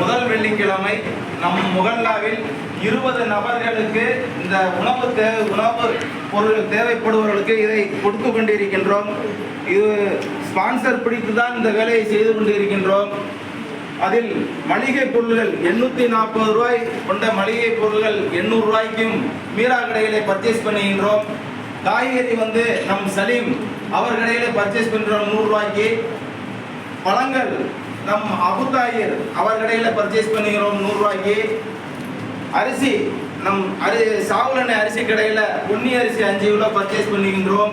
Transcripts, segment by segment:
முதல் வெள்ளிக்கிழமை நம் முகல்லாவில் இருபது நபர்களுக்கு இந்த உணவு தேவை உணவு பொருள் தேவைப்படுபவர்களுக்கு இதை கொடுத்து கொண்டிருக்கின்றோம். இது ஸ்பான்சர் பிடித்து தான் இந்த வேலையை செய்து கொண்டிருக்கின்றோம். அதில் மளிகை பொருள்கள் எண்ணூற்றி நாற்பது ரூபாய் கொண்ட மளிகை பொருள்கள் எண்ணூறு ரூபாய்க்கும் மீரா கடைகளை பர்ச்சேஸ் பண்ணுகின்றோம். காய்கறி வந்து நம் சலீம் அவர் கடையில் பர்ச்சேஸ் பண்ணுறோம் நூறுரூவாய்க்கு பழங்கள் நம் அபுதாயர் அவர் கடையில் பர்ச்சேஸ் பண்ணுகிறோம் நூறுரூவாய்க்கு. அரிசி நம் அரி சாவுலெண்ணெய் அரிசி கடையில் பொன்னி அரிசி அஞ்சு கிலோ பர்ச்சேஸ் பண்ணுகின்றோம்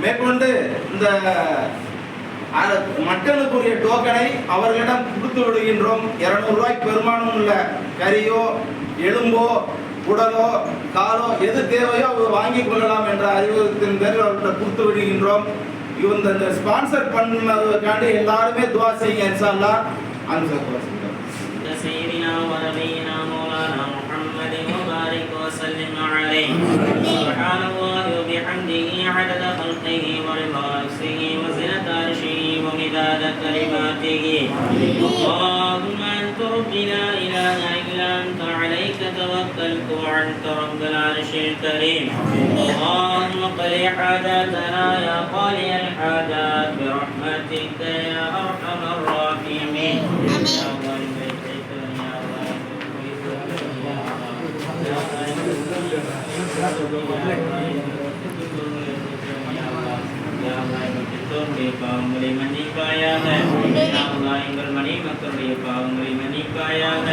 மேற்கொண்டு இந்த அ- மக்களுக்குரிய டோக்கனை அவர்களிடம் கொடுத்து விடுகின்றோம். இரநூறுவாய்க்கு பெருமானம் உள்ள கறியோ எலும்போ உடலோ காலோ எது தேவையோ அவர் வாங்கிக் கொள்ளலாம் என்ற அறிவுறுத்தின் பேரில் அவர்கிட்ட கொடுத்து விடுகின்றோம். இந்த ஸ்பான்சர் பண்ணதுக்காண்டி எல்லாருமே துவா செய்யுங்க இன்ஷா அல்லாஹ் அன்சார் سيدنا ونبينا مولانا محمد وبارك وسلم عليه سبحان الله وبحمده عدد خلقه ورضا نفسه وزنة عرشه ومداد كلماته اللهم انت ربي لا اله الا انت عليك توكلت وانت رب العرش الكريم اللهم قل حاجاتنا يا قالي الحاجات برحمتك يا ارحم الراحمين يا الله بيتك يا الله எங்களுடைய பாவங்களை மன்னிப்பாயாக யா அல்லாஹ் எங்கள் மனைவி மக்களுடைய பாவங்களை மன்னிப்பாயாக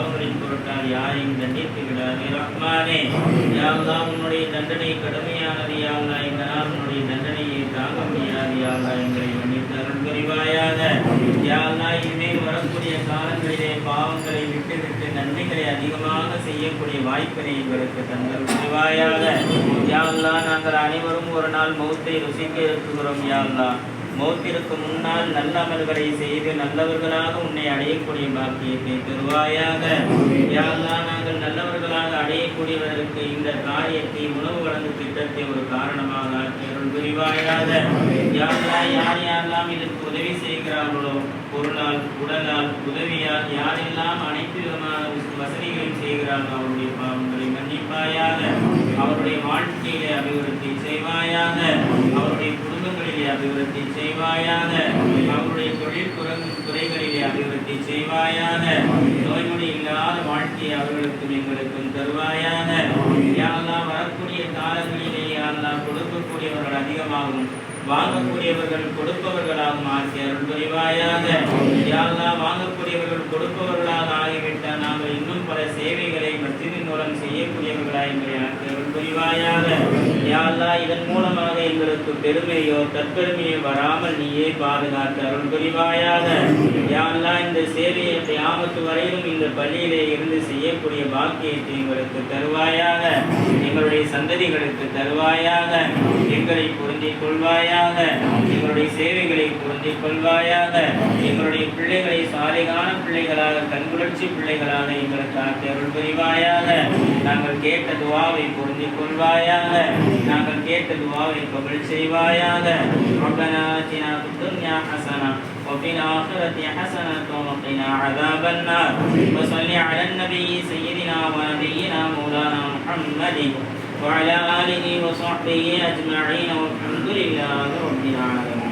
பாவங்களின் பொருட்டால் யாரையும் தண்டித்து விடாதே ரஹ்மானே யா அல்லாஹ் உன்னுடைய தண்டனை கடுமையானது யா அல்லாஹ் எங்களால் உன்னுடைய தண்டனையை தாங்க முடியாது யா அல்லாஹ் எங்களை மன்னித்து அருள் புரிவாயாக. யா அல்லாஹ் இனிமேல் வரக்கூடிய காலங்களிலே பாவங்களை விட்டுவிட்டு நன்மைகளை அதிகமாக செய்யக்கூடிய வாய்ப்பினை எங்களுக்கு தந்தல் புரிவாயாக. யா அல்லாஹ் நாங்கள் அனைவரும் ஒரு நாள் மௌத்தை ருசிக்க இருக்கிறோம் யா அல்லாஹ் மௌத்திற்கு முன்னால் நல்ல அமல்களை செய்து நல்லவர்களாக உன்னை அடையக்கூடிய பாக்கியத்தை பெறுவாயாக. யாரெல்லாம் நாங்கள் நல்லவர்களாக அடையக்கூடியவர்களுக்கு இந்த காரியத்தை உணவு வழங்கும் திட்டத்தை ஒரு காரணமாக அருள் புரிவாயாக. யாரெல்லாம் யார் யாரெல்லாம் இதற்கு உதவி செய்கிறார்களோ பொருளால் உடலால் உதவியால் யாரெல்லாம் அனைத்து விதமான வசதிகளையும் செய்கிறார்கள் அவருடைய பாவங்களை மன்னிப்பாயாக. அவருடைய வாழ்க்கையிலே அபிவிருத்தி செய்வாயாக. அபிவிருத்தி செய்வாயாக. அவருடைய தொழில் துறை- துறைகளிலே அபிவிருத்தி செய்வாயாக. நோய் இல்லாத வாழ்க்கையை அவர்களுக்கும் எங்களுக்கும் தருவாயாக. யாரெல்லாம் வரக்கூடிய காலங்களிலே யாரெல்லாம் கொடுக்கக்கூடியவர்கள் அதிகமாகும் வாங்கக்கூடியவர்கள் கொடுப்பவர்களாகும் ஆக்கி அருள் புரிவாயாக. யாரெல்லாம் வாங்கக்கூடியவர்கள் கொடுப்பவர்களாக ஆகிவிட்டு நாங்கள் இன்னும் பல சேவைகளை மத்தியின் மூலம் செய்யக்கூடியவர்களாக எங்களை ஆக்கி அருள் புரிவாயாக அல்லாஹ் இதன் மூலமாக எங்களுக்கு பெருமையோ தற்பெருமையோ வராமல் நீயே பாதுகாத்து அருள் புரிவாயாக. யாரெல்லாம் இந்த சேவையை கியாமத்து வரையிலும் இந்த பள்ளியிலே இருந்து செய்யக்கூடிய பாக்கியத்தை எங்களுக்கு தருவாயாக. எங்களுடைய சந்ததிகளுக்கு தருவாயாக. எங்களை பொருந்திக் கொள்வாயாக. எங்களுடைய சேவைகளை பொருந்திக் கொள்வாயாக. எங்களுடைய பிள்ளைகளை சாலைகான பிள்ளைகளாக கண்புரட்சி பிள்ளைகளாக எங்களுக்கு அருள் புரிவாயாக. நாங்கள் கேட்ட துவாவை பொருந்திக் கொள்வாயாக நாங்கள் கேட்ட துவாவை கபல் செய்வாயாக ربنا آتنا في الدنيا حسنة وفي الآخرة حسنة وقنا عذاب النار وصل على النبي سيدنا ونبينا مولانا محمد وعلى آله وصحبه أجمعين والحمد لله رب العالمين